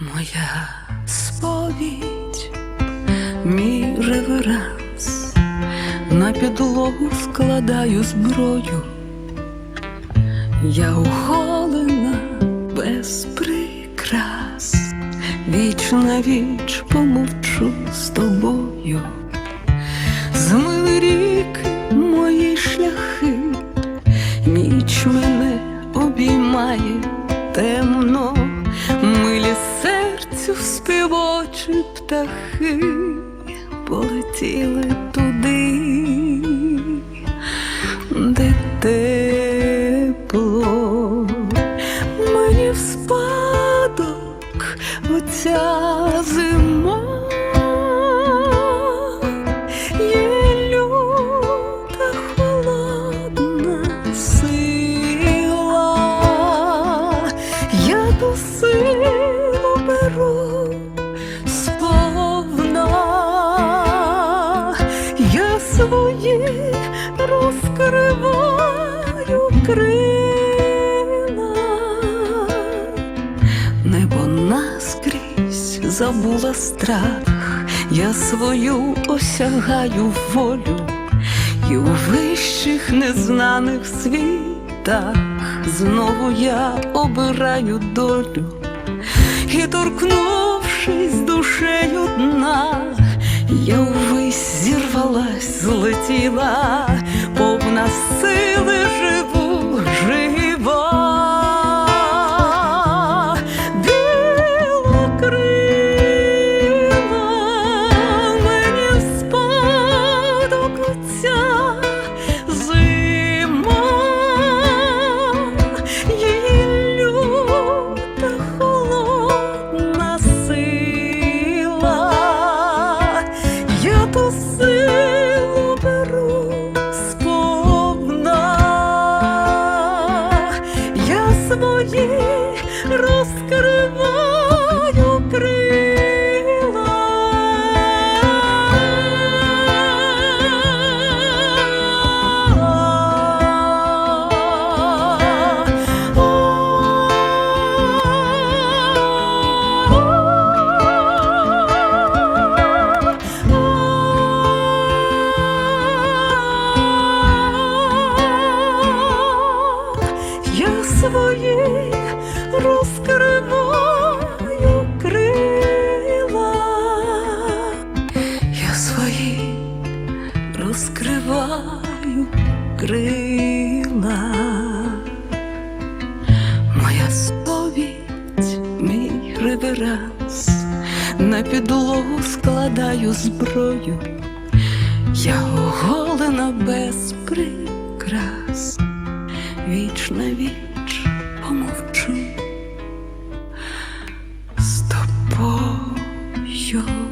моя сповідь, мій реверанс, на підлогу складаю зброю, я уголена без прикрас, віч на віч помовчу з тобою, змили ріки мої шляхи, ніч мене обіймає темно, милі серцю співочі птахи полетіли туди, де тепло, мені в спадок оця свої розкриваю крила, небо наскрізь забула страх, я свою осягаю волю, і у вищих незнаних світах знову я обираю долю, і торкнувшись душею дна, я увесь зірвалась, злетіла, повна сили жива. Розкриваю крила. Я свої крила, моя сповідь, мій реверанс, на підлогу складаю зброю, я оголена без прикрас, віч на віч помовчу. З тобою.